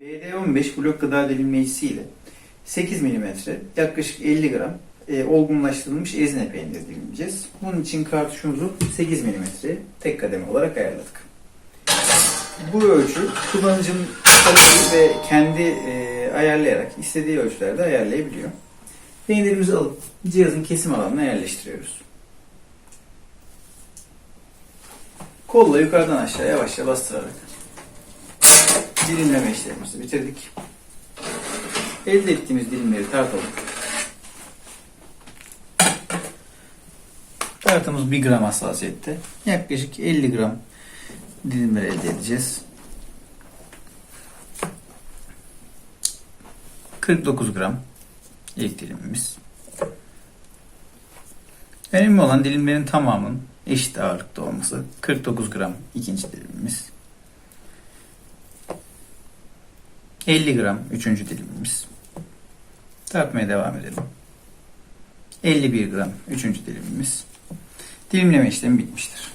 BD15 blok gıda dilimleyicisi ile 8 mm yaklaşık 50 gram e, olgunlaştırılmış ezine peyniri dilimleyeceğiz. Bunun için kartuşumuzu 8 mm tek kademe olarak ayarladık. Bu ölçü kullanıcının kaliteyi ve kendi e, ayarlayarak istediği ölçülerde ayarlayabiliyor. Peynirimizi alıp cihazın kesim alanına yerleştiriyoruz. Kolla yukarıdan aşağı yavaşça bastırarak dilimleme işlemimizi bitirdik. Elde ettiğimiz dilimleri tartalım. Tartımız 1 gram hassasiyette. Yaklaşık 50 gram dilimler elde edeceğiz. 49 gram ilk dilimimiz. Önemli olan dilimlerin tamamının eşit ağırlıkta olması. 49 gram ikinci dilimimiz. 50 gram üçüncü dilimimiz. Tartmaya devam edelim. 51 gram üçüncü dilimimiz. Dilimleme işlemi bitmiştir.